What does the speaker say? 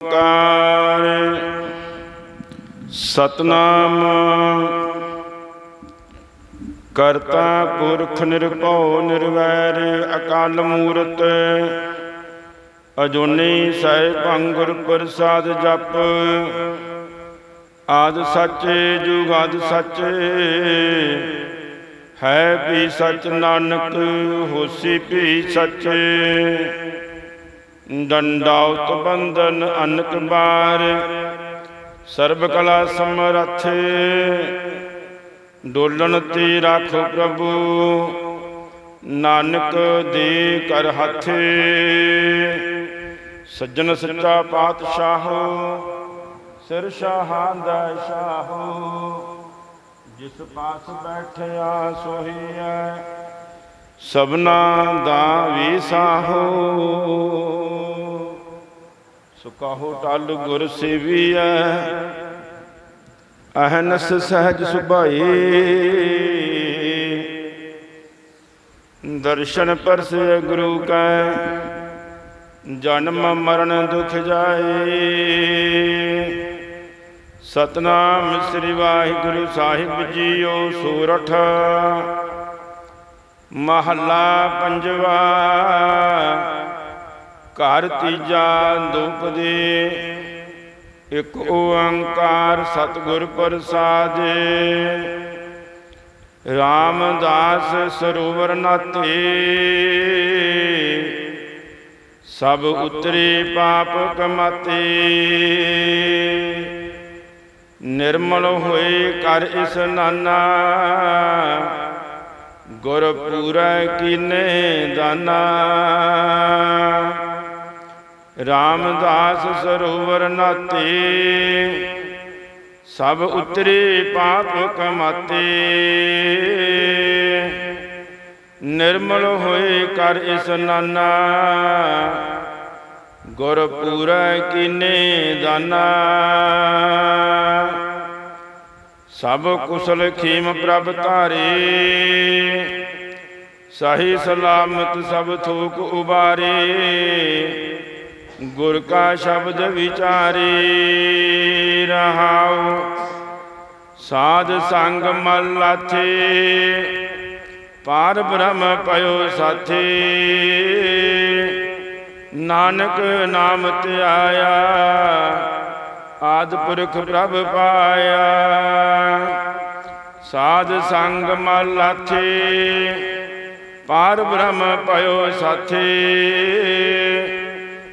ਕਾਰ ਸਤਨਾਮ। ਕਰਤਾ ਪੁਰਖ ਨਿਰਭਉ ਨਿਰਵੈਰ, ਅਕਾਲ ਮੂਰਤ। ਅਜੂਨੀ ਸਹਿ ਗੁਰ ਪ੍ਰਸਾਦ ਜਪ। ਆਦ ਸੱਚੇ ਜੁਗਾਦ ਸੱਚੇ ਹੈ ਵੀ ਸਚ ਨਾਨਕ, ਹੋਸੀ ਵੀ ਸੱਚੇ ਡੰਡਾਉਤ ਬੰਦਨ ਅਨਕ ਬਾਰ, ਸਰਬ ਕਲਾ ਸਮਰੱਥ, ਡੋਲਣ ਤੇ ਰਾਖੋ ਪ੍ਰਭੂ, ਨਾਨਕ ਦੇ ਕਰ ਹੱਥੇ। ਸੱਜਣ ਸੱਚਾ ਪਾਤਸ਼ਾਹ, ਸਿਰ ਸ਼ਾਹਾਂ ਦਾ ਸ਼ਾਹ। ਜਿਸ ਪਾਸ ਬੈਠਿਆ ਸੋਹੀ ਹੈ ਸਭਨਾ ਦਾ ਵੀ ਸਾਹੋ। ਸੁਕਾਹੋ ਟਲ ਗੁਰ ਸੇਵੀਐ? ਅਹਨਸ ਸਹਿਜ ਸੁਭਾਈ। ਦਰਸ਼ਨ ਪਰਸੇ ਗੁਰੂ ਕੈ, ਜਨਮ ਮਰਨ ਦੁਖ ਜਾਏ। ਸਤਨਾਮ ਸ੍ਰੀ ਵਾਹਿਗੁਰੂ ਸਾਹਿਬ ਜੀਓ ਸੂਰਠ। ਮਹੱਲਾ ਪੰਜਵਾ। ਘਰ ਤੀਜਾ ਦੁਪ ਦੇ। ਇੱਕ ਓੰਕਾਰ ਸਤਿਗੁਰ ਪ੍ਰਸਾਦਿ। ਰਾਮਦਾਸ ਸਰੋਵਰ ਨਾਤੇ। ਸਭ ਉਤਰੇ ਪਾਪ ਕਮਾਤੇ। ਨਿਰਮਲ ਹੋਏ ਕਰ ਇਸ ਨਾਨਾ। ਗੁਰ ਪੂਰੈ ਕੀਨੇ ਦਾਨਾ। ਰਾਮਦਾਸ ਸਰੋਵਰ ਨਾਤੇ। ਸਭ ਉਤਰੇ ਪਾਪ ਕਮਾਤੇ। ਨਿਰਮਲ ਹੋਏ ਕਰ ਇਸ ਨਾਨਾ। ਗੁਰ ਪੂਰੈ ਕੀਨੇ ਦਾਨਾ। ਸਭ ਕੁਸਲ ਖੀਮ ਪ੍ਰਭ ਧਾਰੇ। ਸਹੀ ਸਲਾਮਤ ਸਭ ਥੋਕ ਉਬਾਰੇ। ਗੁਰ ਕਾ ਸ਼ਬਦ ਵਿਚਾਰੇ ਰਹਾਉ। ਸਾਧ ਸੰਗ ਮਲ ਲਾਥੇ ਪਾਰ ਬ੍ਰਹਮ ਪਇਓ ਸਾਥੇ। ਨਾਨਕ ਨਾਮ ਧਿਆਇਆ, ਆਦ ਪੁਰਖ ਪ੍ਰਭ ਪਾਇਆ। ਸਾਧ ਸੰਗ ਮਲ ਲਾਥੇ ਪਾਰ ਬ੍ਰਹਮ ਪਇਓ ਸਾਥੇ।